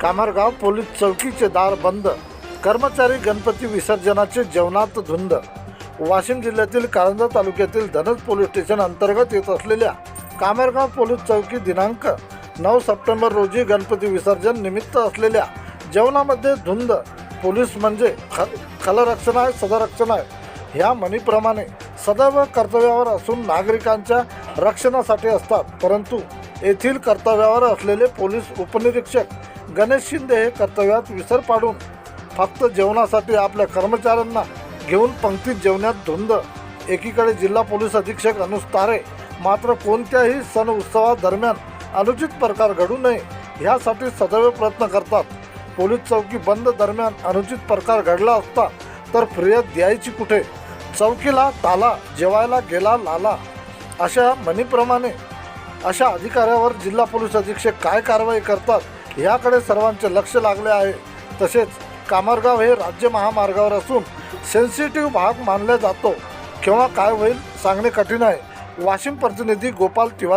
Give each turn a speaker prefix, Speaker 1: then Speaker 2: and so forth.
Speaker 1: Kamargaon police चौकीचे दार बंद. कर्मचारी गणपती विसर्जनाचे जेवणात धुंद. वाशिम जिल्ह्यातील कारंजा तालुक्यातील धनज पोलीस स्टेशन अंतर्गत येत असलेल्या कामरगाव पोलीस चौकी दिनांक नऊ सप्टेंबर रोजी गणपती विसर्जन निमित्त असलेल्या जेवणामध्ये धुंद. पोलीस म्हणजे ख खलरक्षण आहे सदरक्षण आहे. ह्या म्हणीप्रमाणे सदैव कर्तव्यावर असून नागरिकांच्या रक्षणासाठी असतात. परंतु येथील कर्तव्यावर असलेले पोलीस उपनिरीक्षक गणेश शिंदे हे कर्तव्यात विसर पाडून फक्त जेवणासाठी आपल्या कर्मचाऱ्यांना घेऊन पंक्तीत जेवण्यात धुंद. एकीकडे जिल्हा पोलीस अधीक्षक अनुज तारे मात्र कोणत्याही सण उत्सवादरम्यान अनुचित प्रकार घडू नये ह्यासाठी सदैव प्रयत्न करतात. पोलीस चौकी बंद दरम्यान अनुचित प्रकार घडला असता तर फिर्याद द्यायची कुठे? चौकीला ताला जेवायला गेला लाला. अशा म्हणीप्रमाणे अशा अधिकाऱ्यावर जिल्हा पोलीस अधीक्षक काय कारवाई करतात? ह्याकडे सर्वांचे लक्ष लागले आहे. तसेच कामरगाव हे राज्य महामार्गावर असून सेन्सिटिव्ह भाग मानला जातो. केव्हा काय होईल सांगणे कठीण आहे. वाशिम प्रतिनिधी गोपाल तिवारी